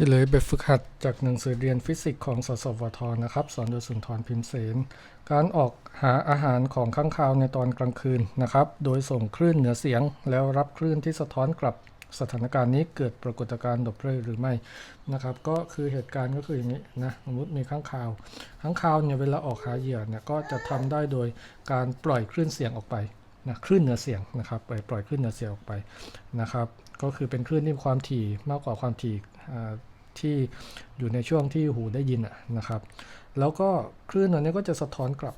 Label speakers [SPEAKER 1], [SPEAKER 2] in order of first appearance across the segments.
[SPEAKER 1] เฉลยแบบฝึกหัดจากหนังสือเรียนฟิสิกส์ของสสวทนะครับ สอนโดยสุนทรพิมพ์เสน การออกหาอาหารของข้างคาวในตอนกลางคืนนะครับ โดยส่งคลื่นเหนือเสียง แล้วรับคลื่นที่สะท้อนกลับสถานการณ์นี้เกิดปรากฏการณ์ดอปเร์หรือไม่นะครับ ก็คือเหตุการณ์ก็คืออย่างนี้นะสมมติมีข้างคาวข้างคาวเนี่ยเวลาออกหาเหยื่อเนี่ยก็จะทำได้โดยการปล่อยคลื่นเสียงออกไปนะคลื่นเหนือเสียงนะครับปล่อยปล่อยคลื่นเหนือเสียงออกไปนะครับ ก็คือเป็นคลื่นที่มีความถี่มากกว่าความถี่อ่า ที่อยู่ในช่วงที่หูได้ยินนะครับ แล้วก็คลื่นอันนี้ก็จะสะท้อนกลับ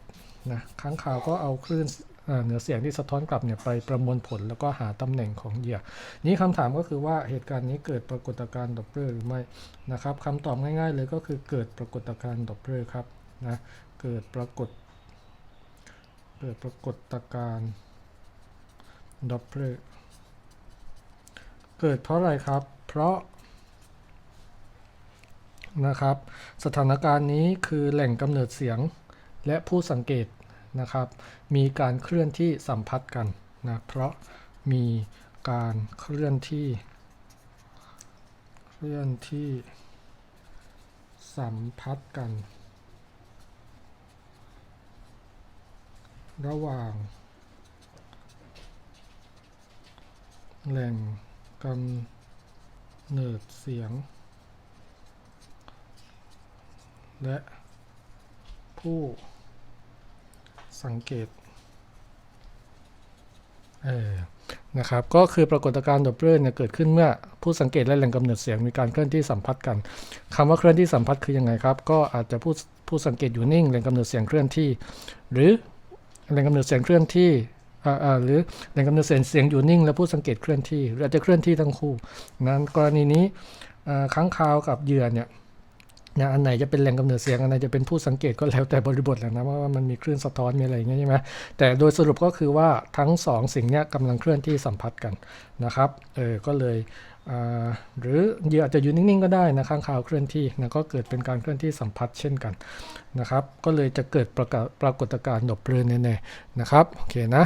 [SPEAKER 1] นะค้างคาวก็เอาคลื่นเอ่อเหนือเสียงที่สะท้อนกลับเนี่ยไปประมวลผลแล้วก็หาตำแหน่งของเหยื่อ นี้คำถามก็คือว่าเหตุการณ์นี้เกิดปรากฏการณ์ดอปเปอร์หรือไม่นะครับคำตอบง่ายๆเลยก็คือเกิดปรากฏการณ์ดอปเปอร์ครับนะเกิดปรากฏ เกิดปรากฏการณ์ดอปเปอร์เกิดเพราะอะไรครับ เพราะ นะครับ สถานการณ์นี้คือแหล่งกำเนิดเสียงและผู้สังเกตนะครับ มีการเคลื่อนที่สัมพัทธ์กันนะเพราะมีการเคลื่อนที่ เคลื่อนที่สัมพัทธ์กัน ระหว่าง แหล่งกำเนิดเสียง และผู้สังเกตเออนะครับก็คือปรากฏการณ์ดอปเปอร์เนี่ยเกิดขึ้นเมื่อผู้สังเกตและแหล่งกำเนิดเสียงมีการเคลื่อนที่สัมพัทธ์กันคำว่าเคลื่อนที่สัมพัทธ์คือยังไงครับ ก็อาจจะผู้ผู้สังเกตอยู่นิ่งแหล่งกำเนิดเสียงเคลื่อนที่ หรือแหล่งกำเนิดเสียงเคลื่อนที่หรือแหล่งกำเนิดเสียงเสียงอยู่นิ่ง และผู้สังเกตเคลื่อนที่หรืออาจจะเคลื่อนที่ทั้งคู่นั้นกรณีนี้ค้างคาวกับเหยื่อเนี่ย นะอันไหนจะเป็นแหล่งกำเนิดเสียง อันไหนจะเป็นผู้สังเกตก็แล้วแต่บริบทแหละนะว่ามันมีคลื่นสะท้อนมีอะไรอย่างเงี้ยใช่ไหมแต่โดยสรุปก็คือว่าทั้งสองสิ่งเนี้ยกำลังเคลื่อนที่สัมพัทธ์กันนะครับเออก็เลยหรือเหยื่ออาจจะอยู่นิ่งๆก็ได้นะข้างคาวเคลื่อนที่นะก็เกิดเป็นการเคลื่อนที่สัมพัทธ์เช่นกันนะครับ ก็เลยจะเกิดปรากฏการณ์ดบเรือนแน่ๆนะครับโอเคนะ